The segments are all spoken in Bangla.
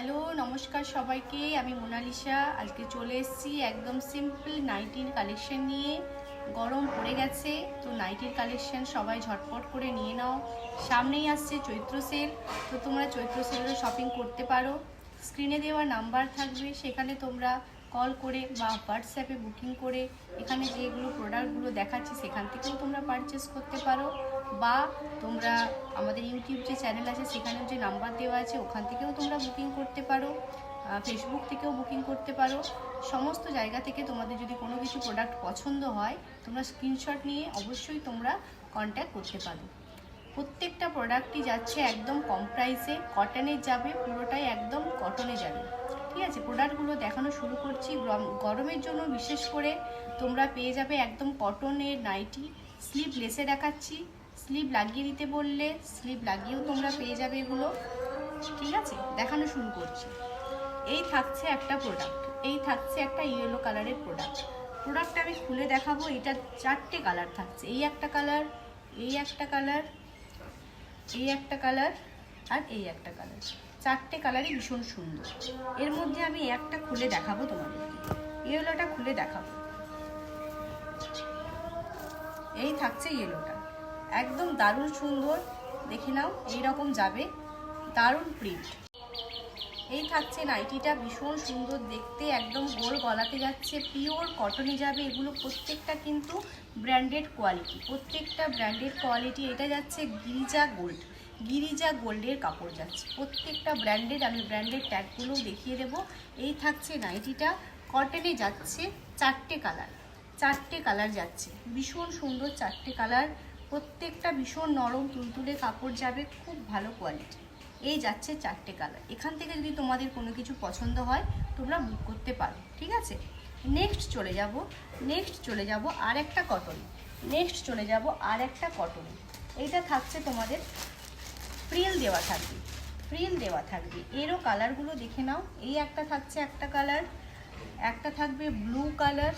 হ্যালো, নমস্কার সবাইকে। আমি মোনালিসা। আজকে চলে এসেছি একদম সিম্পল নাইটির কালেকশন নিয়ে। গরম পড়ে গেছে, তো নাইটির কালেকশন সবাই ঝটপট করে নিয়ে নাও। সামনেই আসছে চৈত্র সেল তো তোমরা চৈত্র সেলেরও শপিং করতে পারো। স্ক্রিনে দেওয়া নাম্বার থাকবে, সেখানে তোমরা কল করে বা হোয়াটসঅ্যাপে বুকিং করে এখানে যেগুলো প্রোডাক্টগুলো দেখাচ্ছি, সেখান থেকেও তোমরা পারচেস করতে পারো। বা তোমরা আমাদের ইউটিউব যে চ্যানেল আছে সেখানেও যে নাম্বার দেওয়া আছে, ওখান থেকেও তোমরা বুকিং করতে পারো ফেসবুক থেকেও বুকিং করতে পারো। সমস্ত জায়গা থেকে তোমাদের যদি কোনো কিছু প্রোডাক্ট পছন্দ হয়, তোমরা স্ক্রিনশট নিয়ে অবশ্যই তোমরা কন্ট্যাক্ট করতে পারো। প্রত্যেকটা প্রোডাক্টই যাচ্ছে একদম কম প্রাইসে কটনের যাবে, পুরোটাই একদম কটনে যাবে। ঠিক আছে? প্রোডাক্টগুলো দেখানো শুরু করছি। গরম- গরমের জন্য বিশেষ করে তোমরা পেয়ে যাবে একদম কটনের নাইটি স্লিভ লেসে দেখাচ্ছি। স্লিভ লাগিয়ে দিতে বললে স্লিভ লাগিয়েও তোমরা পেয়ে যাবে এগুলো। ঠিক আছে? দেখানো শুরু করছি। এই থাকছে একটা প্রোডাক্ট এই থাকছে একটা ইয়েলো কালারের প্রোডাক্ট প্রোডাক্টটা আমি খুলে দেখাবো। এটা চারটে কালার থাকছে। এই একটা কালার এই একটা কালার এই একটা কালার আর এই একটা কালার চারটে কালারই ভীষণ সুন্দর। এর মধ্যে আমি একটা খুলে দেখাবো তোমাদেরকে। ইয়েলোটা খুলে দেখাবো। এই থাকছে ইয়েলোটা একদম দারুণ সুন্দর। দেখে নাও এই রকম যাবে। দারুণ প্রিন্ট এই থাকছে নাইটিটা, ভীষণ সুন্দর দেখতে, একদম গোল গলাতে যাচ্ছে পিওর কটনে যাবে। এগুলো প্রত্যেকটা কিন্তু ব্র্যান্ডেড কোয়ালিটি প্রত্যেকটা ব্র্যান্ডেড কোয়ালিটি এটা যাচ্ছে গিরিজা গোল্ড গিরিজা গোল্ডের কাপড় যাচ্ছে। প্রত্যেকটা ব্র্যান্ডেড আমি ব্র্যান্ডেড ট্যাগগুলো দেখিয়ে দেবো। এই থাকছে নাইটিটা। কটনে যাচ্ছে চারটে কালার চারটে কালার যাচ্ছে। ভীষণ সুন্দর চারটে কালার। প্রত্যেকটা ভীষণ নরম, তুলতুলে কাপড় যাবে, খুব ভালো কোয়ালিটি এই যাচ্ছে চারটে কালার। এখান থেকে যদি তোমাদের কোনো কিছু পছন্দ হয়, তোমরা বুক করতে পারো, ঠিক আছে? নেক্সট চলে যাব নেক্সট চলে যাব আর একটা কটন নেক্সট চলে যাব আর একটা কটন এইটা থাকছে তোমাদের ফ্রিল দেওয়া থাকবে। ফ্রিল দেওয়া থাকবে। এরও কালারগুলো দেখে নাও। এই একটা থাকছে একটা কালার একটা থাকবে ব্লু কালার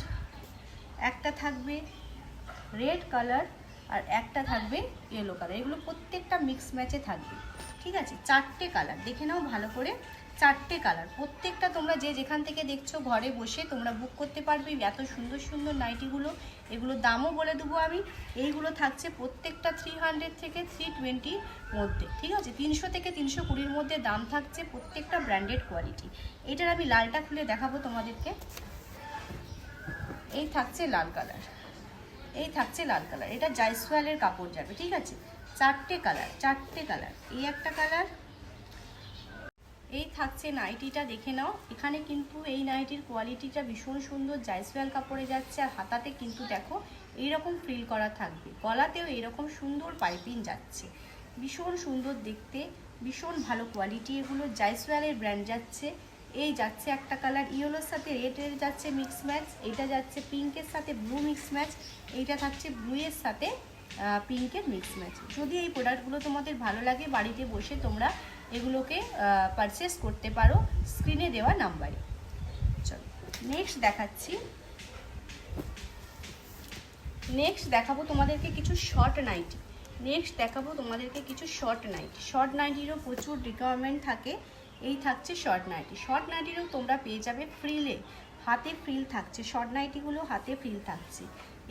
একটা থাকবে রেড কালার আর একটা থাকবে ইয়েলো কালার এগুলো প্রত্যেকটা মিক্স ম্যাচে থাকবে। ঠিক আছে? চারটে কালার দেখে নাও ভালো করে। চারটে কালার প্রত্যেকটা তোমরা যে যেখান থেকে দেখছ ঘরে বসে তোমরা বুক করতে পারবে। এত সুন্দর সুন্দর নাইটিগুলো এগুলো দামও বলে দেবো আমি। এইগুলো থাকছে প্রত্যেকটা থ্রি হান্ড্রেড থেকে থ্রি টোয়েন্টির মধ্যে। ঠিক আছে? তিনশো থেকে তিনশো কুড়ির মধ্যে দাম থাকছে প্রত্যেকটা ব্র্যান্ডেড কোয়ালিটি এটার আমি লালটা খুলে দেখাবো তোমাদেরকে। এই থাকছে লাল কালার। এই থাকছে লাল কালার। এটা জাইসওয়ালের কাপড় যাবে, ঠিক আছে? চারটে কালার চারটে কালার। এই একটা কালার। এই থাকছে নাইটিটা, দেখে নাও। এখানে কিন্তু এই নাইটির কোয়ালিটিটা ভীষণ সুন্দর জাইসওয়াল কাপড়ে যাচ্ছে, আর হাতাতে কিন্তু দেখো, এইরকম ফ্রিল করা থাকবে। গলাতেও এরকম সুন্দর পাইপিং যাচ্ছে। ভীষণ সুন্দর দেখতে, ভীষণ ভালো কোয়ালিটি এগুলো জাইসওয়ালের ব্র্যান্ড যাচ্ছে। এই যাচ্ছে একটা কালার ইয়েলোর সাথে রেডের যাচ্ছে মিক্স ম্যাচ এটা যাচ্ছে পিঙ্কের সাথে ব্লু মিক্স ম্যাচ এইটা থাকছে ব্লুয়ের সাথে পিঙ্কের মিক্স ম্যাচ যদি এই প্রোডাক্টগুলো তোমাদের ভালো লাগে, বাড়িতে বসে তোমরা এগুলোকে পারচেস করতে পারো স্ক্রিনে দেওয়া নাম্বারে চলো নেক্সট দেখাচ্ছি। নেক্সট দেখাবো তোমাদেরকে কিছু শর্ট নাইটি নেক্সট দেখাবো তোমাদেরকে কিছু শর্ট নাইটি শর্ট নাইটিরও প্রচুর রিকোয়ারমেন্ট থাকে। এই থাকছে শর্ট নাইটি শর্ট নাইটিরও তোমরা পেয়ে যাবে ফ্রিলে হাতে ফ্রিল থাকছে। শর্ট নাইটিগুলো হাতে ফ্রিল থাকছে।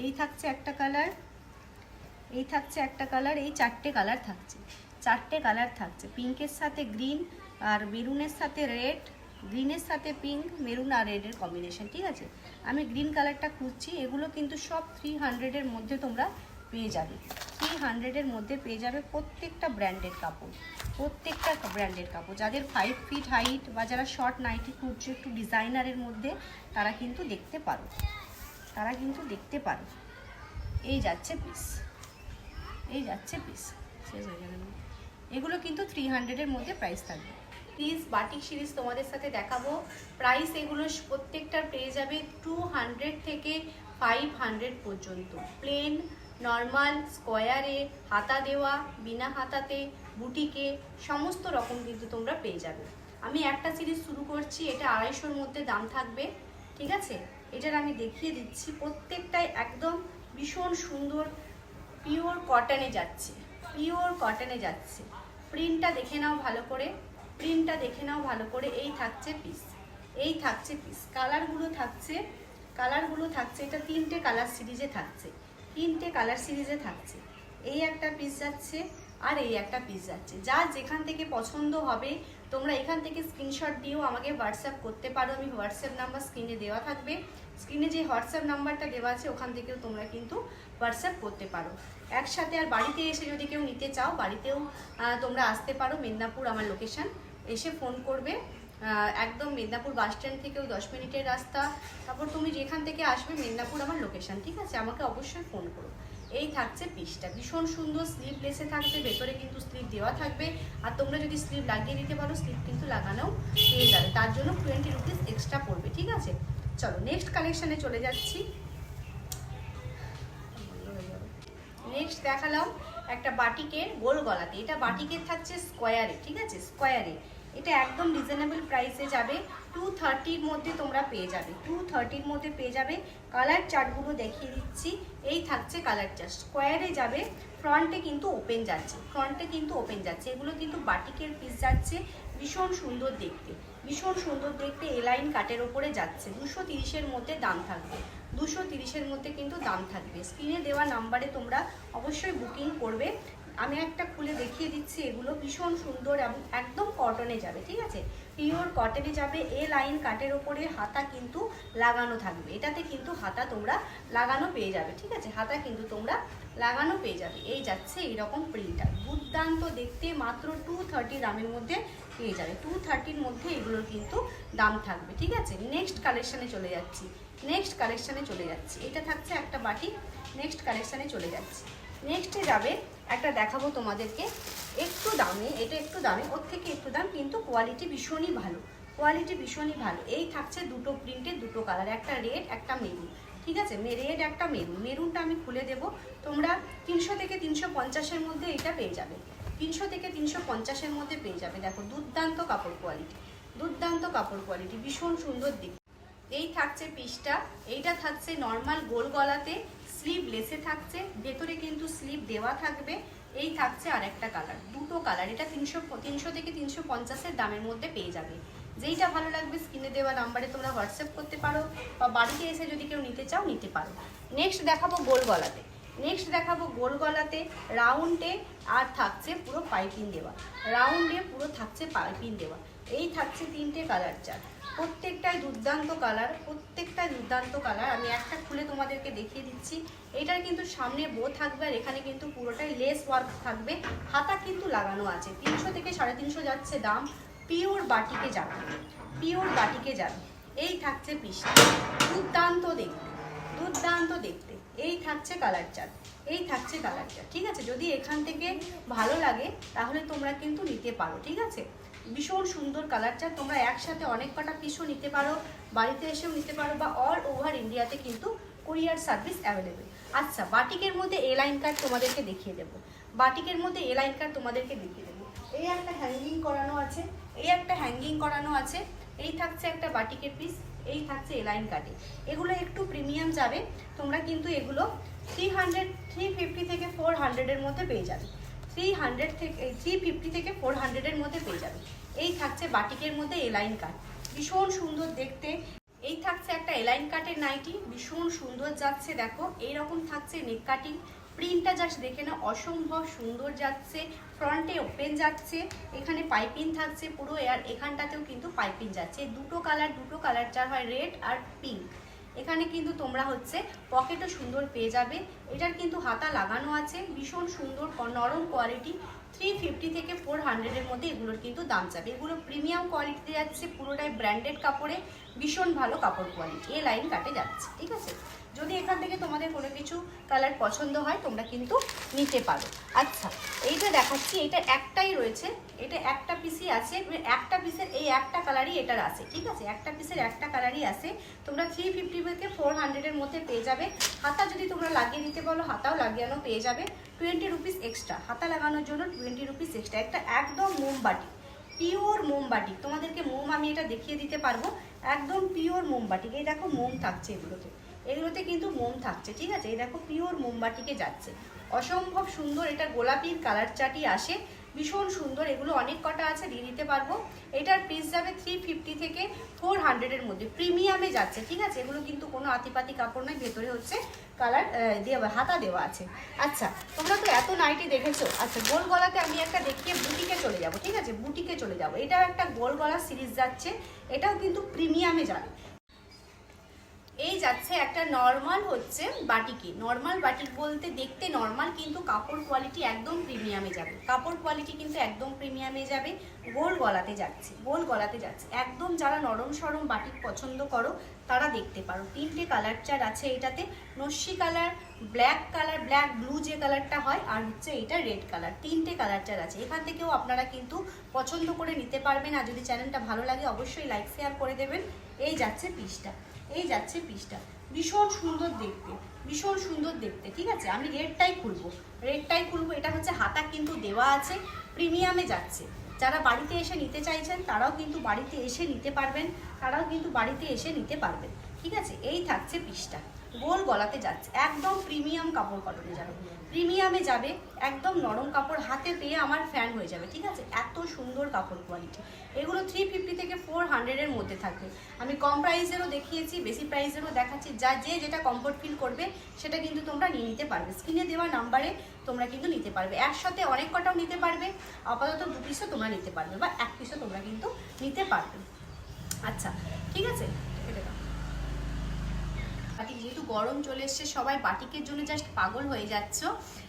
এই থাকছে একটা কালার এই থাকছে একটা কালার এই চারটে কালার থাকছে। চারটে কালার থাকছে। পিঙ্কের সাথে গ্রিন আর মেরুনের সাথে রেড গ্রিনের সাথে পিঙ্ক মেরুন আর রেডের কম্বিনেশন ঠিক আছে? আমি গ্রিন কালারটা খুঁজছি। এগুলো কিন্তু সব থ্রি হান্ড্রেডের মধ্যে তোমরা পেয়ে যাবে। থ্রি হান্ড্রেডের মধ্যে পেয়ে যাবে প্রত্যেকটা ব্র্যান্ডেড কাপড়। প্রত্যেকটা ব্র্যান্ডেড কাপড়। যাদের ফাইভ ফিট হাইট বা যারা শর্ট নাইটি খুঁজছো একটু ডিজাইনারের মধ্যে, তারা কিন্তু দেখতে পারো। তারা কিন্তু দেখতে পারো। এই যাচ্ছে পিস এই যাচ্ছে পিস শেষ হয়ে যাবে এগুলো কিন্তু থ্রি হান্ড্রেডের মধ্যে প্রাইস থাকবে। প্লিজ বাটিক সিরিজ তোমাদের সাথে দেখাবো। প্রাইস এগুলো প্রত্যেকটার পেয়ে যাবে টু হান্ড্রেড থেকে ফাইভ হান্ড্রেড পর্যন্ত। প্লেন নর্মাল, স্কোয়ারে, হাতা দেওয়া, বিনা হাতাতে, বুটিকে, সমস্ত রকম কিন্তু তোমরা পেয়ে যাবে। আমি একটা সিরিজ শুরু করছি, এটা আড়াইশোর মধ্যে দাম থাকবে, ঠিক আছে? এটার আমি দেখিয়ে দিচ্ছি, প্রত্যেকটাই একদম ভীষণ সুন্দর পিওর কটনে যাচ্ছে পিওর কটনে যাচ্ছে। প্রিন্টটা দেখে নাও ভালো করে প্রিন্টটা দেখে নাও ভালো করে, এই থাকছে পিস এই থাকছে পিস কালারগুলো থাকছে কালারগুলো থাকছে, এটা তিনটে কালার সিরিজে থাকছে। তিনটে কালার সিরিজে থাকছে। এই একটা পিস যাচ্ছে আর এই একটা পিস যাচ্ছে। যা যেখান থেকে পছন্দ হবে, তোমরা এখান থেকে স্ক্রিনশট দিয়েও আমাকে হোয়াটসঅ্যাপ করতে পারো। আমি হোয়াটসঅ্যাপ নাম্বার স্ক্রিনে দেওয়া থাকবে। স্ক্রিনে যে হোয়াটসঅ্যাপ নাম্বারটা দেওয়া আছে, ওখান থেকেও তোমরা কিন্তু হোয়াটসঅ্যাপ করতে পারো। একসাথে আর বাড়িতে এসে যদি কেউ নিতে চাও, বাড়িতেও তোমরা আসতে পারো। মেদিনীপুর আমার লোকেশন এসে ফোন করবে। একদম মেদিনীপুর বাস স্ট্যান্ড থেকেও দশ মিনিটের রাস্তা। তারপর তুমি যেখান থেকে আসবে, মেদিনীপুর আমার লোকেশন ঠিক আছে? আমাকে অবশ্যই ফোন করো। এই থাকছে পিসটা ভীষণ সুন্দর স্লিভ লেসে থাকবে ভেতরে কিন্তু স্লিভ দেওয়া থাকবে। আর তোমরা যদি স্লিভ লাগিয়ে দিতে পারো স্লিভ কিন্তু লাগানো পেয়ে যাবে। তার জন্য টোয়েন্টি রুপিস এক্সট্রা পড়বে, ঠিক আছে? চলো নেক্সট কালেকশানে চলে যাচ্ছি। নেক্সট দেখালাম একটা বাটিকের গোল গলাতে। এটা বাটিকের থাকছে স্কোয়ারে ঠিক আছে? স্কোয়ারে এটা একদম রিজনেবল প্রাইসে যাবে। টু থার্টির মধ্যে তোমরা পেয়ে যাবে। টু থার্টির মধ্যে পেয়ে যাবে। কালার চার্টগুলো দেখিয়ে দিচ্ছি। এই থাকছে কালার চার্ট স্কোয়ারে যাবে। ফ্রন্টে কিন্তু ওপেন যাচ্ছে। ফ্রন্টে কিন্তু ওপেন যাচ্ছে। এগুলো কিন্তু বাটিকের পিস যাচ্ছে। ভীষণ সুন্দর দেখতে। ভীষণ সুন্দর দেখতে এলাইন কাটের ওপরে যাচ্ছে। দুশো তিরিশের মধ্যে দাম থাকবে। দুশো তিরিশের মধ্যে কিন্তু দাম থাকবে। স্ক্রিনে দেওয়া নাম্বারে তোমরা অবশ্যই বুকিং করবে। আমি একটা খুলে দেখিয়ে দিচ্ছি, এগুলো ভীষণ সুন্দর এবং একদম কটনে যাবে, ঠিক আছে? পিওর কটনে যাবে, এ লাইন কাটের ওপরে হাতা কিন্তু লাগানো থাকবে। এটাতে কিন্তু হাতা তোমরা লাগানো পেয়ে যাবে, ঠিক আছে? হাতা কিন্তু তোমরা লাগানো পেয়ে যাবে। এই যাচ্ছে এইরকম প্রিন্টার দুর্দান্ত দেখতে মাত্র টু থার্টি দামের মধ্যে পেয়ে যাবে। টু থার্টির মধ্যে এগুলোর কিন্তু দাম থাকবে, ঠিক আছে? নেক্সট কালেকশানে চলে যাচ্ছি। নেক্সট কালেকশানে চলে যাচ্ছি। এটা থাকছে একটা বাটি নেক্সট কালেকশানে চলে যাচ্ছি। নেক্সটে যাবে একটা দেখাবো তোমাদেরকে। একটু দামে, এটা একটু দামে, ওর থেকে একটু দাম, কিন্তু কোয়ালিটি ভীষণই ভালো। কোয়ালিটি ভীষণই ভালো। এই থাকছে দুটো প্রিন্টের দুটো কালার একটা রেড একটা মেরুন ঠিক আছে? রেড একটা মেরুন মেরুনটা আমি খুলে দেবো। তোমরা তিনশো থেকে তিনশো পঞ্চাশের মধ্যে এটা পেয়ে যাবে। তিনশো থেকে তিনশো পঞ্চাশের মধ্যে পেয়ে যাবে। দেখো, দুর্দান্ত কাপড় কোয়ালিটি দুর্দান্ত কাপড় কোয়ালিটি ভীষণ সুন্দর দিক এই থাকছে পিসটা এইটা থাকছে নর্মাল গোল গলাতে। স্লিভ লেসে থাকছে, ভেতরে কিন্তু স্লিভ দেওয়া থাকবে, এই থাকছে আরেকটা কালার দুটো কালার এটা তিনশো তিনশো থেকে তিনশো পঞ্চাশের দামের মধ্যে পেয়ে যাবে। যেইটা ভালো লাগবে স্ক্রিনে দেওয়া নাম্বারে তোমরা হোয়াটসঅ্যাপ করতে পারো, বা বাড়িতে এসে যদি কেউ নিতে চাও, নিতে পারো। নেক্সট দেখাবো গোল গলাতে। নেক্সট দেখাবো গোল গলাতে রাউন্ডে আর থাকছে পুরো পাইপিং দেওয়া। রাউন্ডে পুরো থাকছে পাইপিং দেওয়া। এই থাকছে তিনটে কালার চার প্রত্যেকটাই দুর্দান্ত কালার প্রত্যেকটাই দুর্দান্ত কালার আমি একটা খুলে তোমাদেরকে দেখিয়ে দিচ্ছি। এটার কিন্তু সামনে বো থাকবে আর এখানে কিন্তু পুরোটাই লেস ওয়ার্ক থাকবে। হাতা কিন্তু লাগানো আছে। তিনশো থেকে সাড়ে তিনশো যাচ্ছে দাম। পিওর বাটিকে যাবে। পিওর বাটিকে যাবে। এই থাকছে পিসটা দুর্দান্ত দেখতে। দুর্দান্ত দেখতে। এই থাকছে কালার চার্ট এই থাকছে কালার চার্ট ঠিক আছে? যদি এখান থেকে ভালো লাগে, তাহলে তোমরা কিন্তু নিতে পারো। ঠিক আছে? ভীষণ সুন্দর কালার চার্ট তোমরা একসাথে অনেক কটা পিসও নিতে পারো, বাড়িতে এসেও নিতে পারো বা অল ওভার ইন্ডিয়াতে কিন্তু কুরিয়ার সার্ভিস অ্যাভেলেবেল আচ্ছা বাটিকের মধ্যে এ লাইন কার্ড তোমাদেরকে দেখিয়ে দেবো। বাটিকের মধ্যে এ লাইন কার্ড তোমাদেরকে দেখিয়ে দেবো। এই একটা হ্যাঙ্গিং করানো আছে, এই একটা হ্যাঙ্গিং করানো আছে, এই থাকছে একটা বাটিকের পিস এই থাকছে এলাইন কাটে এগুলো একটু প্রিমিয়াম যাবে, তোমরা কিন্তু এগুলো থ্রি হান্ড্রেড থ্রি ফিফটি থেকে ফোর হান্ড্রেডের মধ্যে পেয়ে যাবে। থ্রি হান্ড্রেড থেকে থ্রি ফিফটি থেকে ফোর হান্ড্রেডের মধ্যে পেয়ে যাবে। এই থাকছে বাটিকের মধ্যে এলাইন কাট ভীষণ সুন্দর দেখতে। এই থাকছে একটা এলাইন কাটের নাইটি। ভীষণ সুন্দর যাচ্ছে, দেখো। এইরকম থাকছে নেক কাটিং। প্রিন্টটা জাস্ট দেখে না অসম্ভব সুন্দর যাচ্ছে। ফ্রন্টে ওপেন যাচ্ছে। এখানে পাইপিং থাকছে পুরো আর এখানটাতেও কিন্তু পাইপিং যাচ্ছে। দুটো কালার দুটো কালার। হয় রেড আর পিঙ্ক। এখানে কিন্তু তোমরা হচ্ছে পকেটও সুন্দর পেয়ে যাবে। এটার কিন্তু হাতা লাগানো আছে। ভীষণ সুন্দর নরম কোয়ালিটি থ্রি ফিফটি থেকে ফোর হান্ড্রেডের মধ্যে এগুলোর কিন্তু দাম যাবে। এগুলো প্রিমিয়াম কোয়ালিটিতে যাচ্ছে, পুরোটাই ব্র্যান্ডেড কাপড়ে, ভীষণ ভালো কাপড় কোয়ালিটি এ লাইন কাটে যাচ্ছে, ঠিক আছে? যদি এখান থেকে তোমাদের কোনো কিছু কালার পছন্দ হয়, তোমরা কিন্তু নিতে পারো। আচ্ছা এইটা দেখাচ্ছি, এটা একটাই রয়েছে। এটা একটা পিসই আছে একটা পিসের এই একটা কালারই এটার আছে, ঠিক আছে? একটা পিসের একটা কালারই আছে। তোমরা থ্রি ফিফটি থেকে ফোর হান্ড্রেডের মধ্যে পেয়ে যাবে। হাতা যদি তোমরা লাগিয়ে দিতে বলো, হাতাও লাগিয়ানো পেয়ে যাবে। টোয়েন্টি রুপিস এক্সট্রা হাতা লাগানোর জন্য টোয়েন্টি রুপিস এক্সট্রা একটা একদম মোমবাটি পিওর মোমবাটি তোমাদেরকে মোম আমি এটা দেখিয়ে দিতে পারব। একদম পিওর মোমবাটি এই দেখো, মোম থাকছে এগুলোতে। এগুলোতে কিন্তু মোম থাকছে, ঠিক আছে? এই দেখো পিওর মোমবাটিকে যাচ্ছে। অসম্ভব সুন্দর এটা গোলাপির কালার চাটি আসে, ভীষণ সুন্দর। এগুলো অনেক কটা আছে, দিয়ে দিতে পারব। এটার পিস যাবে থ্রি ফিফটি থেকে ফোর হান্ড্রেডের মধ্যে। প্রিমিয়ামে যাচ্ছে, ঠিক আছে? এগুলো কিন্তু কোনো আতিপাতি কাপড় নয়, ভেতরে হচ্ছে কালার দেওয়া, হাতা দেওয়া আছে। আচ্ছা তোমরা তো এত নাইটি দেখেছ। আচ্ছা গোল গলাতে আমি একটা দেখিয়ে বুটিকে চলে যাব, ঠিক আছে? বুটিকে চলে যাব। এটাও একটা গোল গলা সিরিজ যাচ্ছে, এটাও কিন্তু প্রিমিয়ামে যাবে। এই যাচ্ছে একটা নর্মাল হচ্ছে বাটিকে নর্মাল বাটিক বলতে দেখতে নর্মাল কিন্তু কাপড় কোয়ালিটি একদম প্রিমিয়ামে যাবে। কাপড় কোয়ালিটি কিন্তু একদম প্রিমিয়ামে যাবে। গোল গলাতে যাচ্ছে, গোল গলাতে যাচ্ছে। একদম যারা নরম সরম বাটিক পছন্দ করো, তারা দেখতে পারো। তিনটে কালার চার আছে এটাতে। নস্যি colour black colour black blue যে কালারটা হয়, আর হচ্ছে এটা রেড কালার তিনটে কালার চার আছে। এখান থেকেও আপনারা কিন্তু পছন্দ করে নিতে পারবেন। আর যদি চ্যানেলটা ভালো লাগে, অবশ্যই লাইক শেয়ার করে দেবেন। এই যাচ্ছে পিসটা এই যাচ্ছে পিসটা ভীষণ সুন্দর দেখতে, ভীষণ সুন্দর দেখতে, ঠিক আছে? আমি রেডটাই খুলবো। রেডটাই খুলবো, এটা হচ্ছে হাতা কিন্তু দেওয়া আছে, প্রিমিয়ামে যাচ্ছে। যারা বাড়িতে এসে নিতে চাইছেন, তারাও কিন্তু বাড়িতে এসে নিতে পারবেন, তারাও কিন্তু বাড়িতে এসে নিতে পারবেন, ঠিক আছে? এই থাকছে পিসটা গোল গলাতে যাচ্ছে। একদম প্রিমিয়াম কাপড় কটনে যাবে। প্রিমিয়ামে যাবে, একদম নরম কাপড় হাতে পেয়ে আমার ফ্যান হয়ে যাবে, ঠিক আছে? এত সুন্দর কাপড় কোয়ালিটি এগুলো থ্রি ফিফটি থেকে ফোর হান্ড্রেডের মধ্যে থাকবে আমি কম প্রাইসেরও দেখিয়েছি, বেশি প্রাইসেরও দেখাচ্ছি। যা যে যেটা কমফোর্ট ফিল করবে, সেটা কিন্তু তোমরা নিয়ে নিতে পারবে। স্ক্রিনে দেওয়া নাম্বারে তোমরা কিন্তু নিতে পারবে। একসাথে অনেক কটাও নিতে পারবে। আপাতত দু পিসও তোমরা নিতে পারবে বা এক পিসও তোমরা কিন্তু নিতে পারবে। আচ্ছা ঠিক আছে? বাটিক যেহেতু গরম চলে এসছে, সবাই বাটিকের জন্য জাস্ট পাগল হয়ে যাচ্ছ।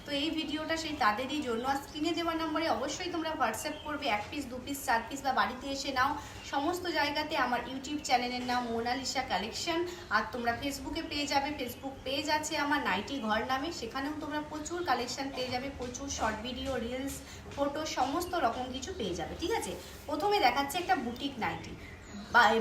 তো এই ভিডিওটা সেই তাদেরই জন্য। আর স্ক্রিনে দেওয়ার নম্বরে অবশ্যই তোমরা হোয়াটসঅ্যাপ করবে, এক পিস দু পিস চার পিস বা বাড়িতে এসে নাও। সমস্ত জায়গাতে আমার ইউটিউব চ্যানেলের নাম মোনালিসা কালেকশন আর তোমরা ফেসবুকে পেয়ে যাবে। ফেসবুক পেজ আছে আমার নাইটি ঘর নামে। সেখানেও তোমরা প্রচুর কালেকশন পেয়ে যাবে। প্রচুর শর্ট ভিডিও রিলস ফটো সমস্ত রকম কিছু পেয়ে যাবে। ঠিক আছে? প্রথমে দেখাচ্ছে একটা বুটিক নাইটি।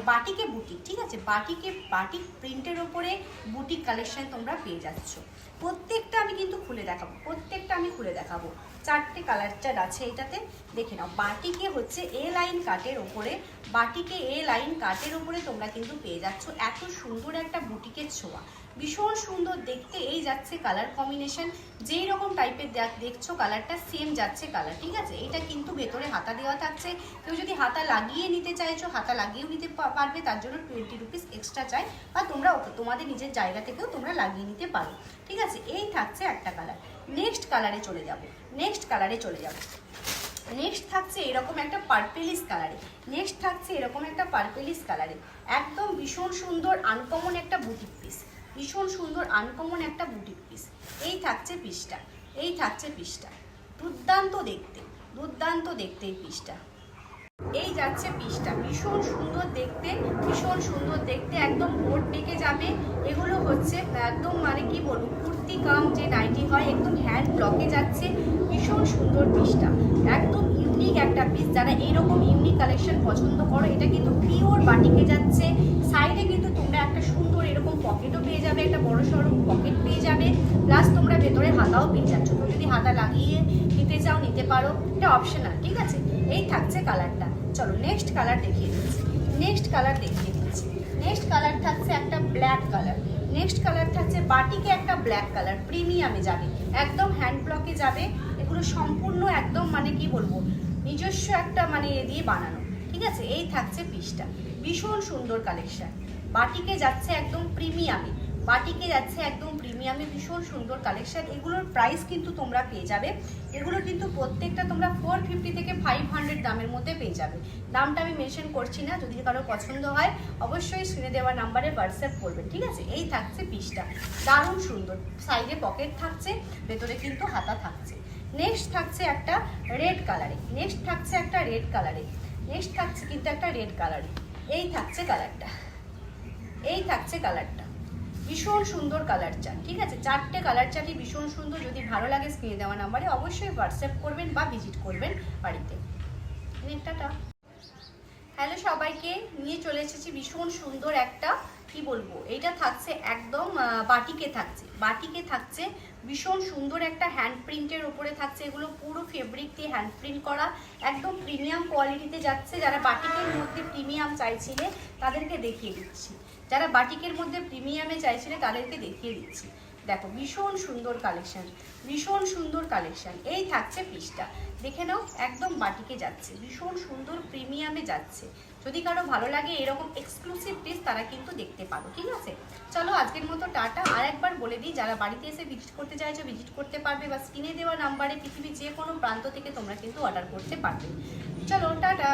বাটিকে বুটিক, ঠিক আছে? বাটিকে, বাটিক প্রিন্টের ওপরে বুটিক কালেকশন তোমরা পেয়ে যাচ্ছ। প্রত্যেকটা আমি কিন্তু খুলে দেখাবো, প্রত্যেকটা আমি খুলে দেখাবো। চারটে কালার চার আছে এটাতে দেখে নাও। বাটিকে হচ্ছে এ লাইন কাটের ওপরে, বাটিকে এ লাইন কাটের ওপরে তোমরা কিন্তু পেয়ে যাচ্ছ এত সুন্দর একটা বুটিকের ছোঁয়া। ভীষণ সুন্দর দেখতে এই যাচ্ছে কালার কম্বিনেশন যেই রকম টাইপের দেখছ কালারটা সেম যাচ্ছে কালার ঠিক আছে? এটা কিন্তু ভেতরে হাতা দেওয়া থাকছে। কেউ যদি হাতা লাগিয়ে নিতে চাইছো, হাতা লাগিয়েও নিতে পারবে, তার জন্য টোয়েন্টি রুপিস এক্সট্রা চাই বা তোমরা তোমাদের নিজের জায়গা থেকেও তোমরা লাগিয়ে নিতে পারো, ঠিক আছে? এই থাকছে একটা কালার নেক্সট কালারে চলে যাব। নেক্সট কালারে চলে যাব। নেক্সট থাকছে এরকম একটা পার্পেলিস কালারে নেক্সট থাকছে এরকম একটা পার্পেলিস কালারে একদম ভীষণ সুন্দর আনকমন একটা বুটিক পিস ভীষণ সুন্দর আনকমন একটা বুটিক পিস এই থাকছে পিসটা এই থাকছে পিসটা দুর্দান্ত দেখতে। দুর্দান্ত দেখতে এই পিসটা এই যাচ্ছে পিসটা ভীষণ সুন্দর দেখতে, ভীষণ সুন্দর দেখতে, একদম ভোট ডেকে যাবে। এগুলো হচ্ছে, একদম মানে কি বলব, কুর্তি কাম যে নাইটি হয়, একদম হ্যান্ড ব্লকে যাচ্ছে। ভীষণ সুন্দর পিসটা একদম ইউনিক একটা পিস যারা এইরকম ইউনিক কালেকশন পছন্দ করো, এটা কিন্তু পিওর বাটিকে যাচ্ছে। সাইডে কিন্তু তোমরা একটা সুন্দর এরকম পকেটও পেয়ে যাবে, একটা বড় সড়ো পকেট পেয়ে যাবে। প্লাস তোমরা ভেতরে হাতাও পেয়ে যাচ্ছ। যদি হাতা লাগিয়ে নিতে চাও, নিতে পারো। এটা অপশনাল ঠিক আছে? এই থাকছে কালারটা চলো নেক্সট কালার দেখিয়ে দিচ্ছি। নেক্সট কালার দেখিয়ে দিচ্ছি। নেক্সট কালার থাকছে একটা ব্ল্যাক কালার নেক্সট কালার থাকছে বাটিকে একটা ব্ল্যাক কালার প্রিমিয়ামে যাবে। একদম হ্যান্ড ব্লকে যাবে। এগুলো সম্পূর্ণ একদম মানে কি বলব? নিজস্ব একটা মানে এ দিয়ে বানানো। ঠিক আছে? এই থাকছে পিসটা ভীষণ সুন্দর কালেকশন বাটিকে যাচ্ছে একদম প্রিমিয়ামে বাটিকে যাচ্ছে একদম প্রিমিয়ামে ভীষণ সুন্দর কালেকশন এগুলোর প্রাইস কিন্তু তোমরা পেয়ে যাবে। এগুলো কিন্তু প্রত্যেকটা তোমরা ফোর ফিফটি থেকে ফাইভ হান্ড্রেড দামের মধ্যে পেয়ে যাবে। দামটা আমি মেনশন করছি না, যদি কারও পছন্দ হয়, অবশ্যই স্ক্রিনে দেওয়া নাম্বারে হোয়াটসঅ্যাপ করবেন ঠিক আছে? এই থাকছে পিসটা দারুণ সুন্দর। সাইডে পকেট থাকছে, ভেতরে কিন্তু হাতা থাকছে। নেক্সট থাকছে একটা রেড কালারে নেক্সট থাকছে একটা রেড কালারে নেক্সট থাকছে কিন্তু একটা রেড কালারে এই থাকছে কালারটা এই থাকছে কালারটা ভীষণ সুন্দর কালার চার্ট ঠিক আছে? চারটে কালার চার্টই ভীষণ সুন্দর, যদি ভালো লাগে স্ক্রিনে দেওয়া নাম্বারে অবশ্যই হোয়াটসঅ্যাপ করবেন বা ভিজিট করবেন বাড়িতে। হ্যালো সবাইকে, নিয়ে চলে এসেছি ভীষণ সুন্দর একটা, কি বলব? এটা থাকছে একদম বাটিকে থাকছে। বাটিকে থাকছে ভীষণ সুন্দর একটা হ্যান্ড প্রিন্টের উপরে থাকছে। এগুলো পুরো ফেব্রিক দিয়ে হ্যান্ড প্রিন্ট করা। একদম প্রিমিয়াম কোয়ালিটিতে যাচ্ছে। যারা বাটিকের মধ্যে প্রিমিয়াম চাইছিলে, তাদেরকে দেখিয়ে দিচ্ছি। যারা বাটিকের মধ্যে প্রিমিয়ামে চাইছিলে তাদেরকে দেখিয়ে দিচ্ছি। দেখো, ভীষণ সুন্দর কালেকশন ভীষণ সুন্দর কালেকশন এই থাকছে পিসটা। দেখে নাও, একদম বাটিকে যাচ্ছে। ভীষণ সুন্দর প্রিমিয়ামে যাচ্ছে। যদি কারও ভালো লাগে এরকম এক্সক্লুসিভ পিস তারা কিন্তু দেখতে পারো, ঠিক আছে? চলো, আজকের মতো টাটা। আর একবার বলে দিই, যারা বাড়িতে এসে ভিজিট করতে চাইছো ভিজিট করতে পারবে বা স্ক্রিনে দেওয়া নাম্বারে পৃথিবীর যে কোনো প্রান্ত থেকে তোমরা কিন্তু অর্ডার করতে পারবে। চলো, টাটা!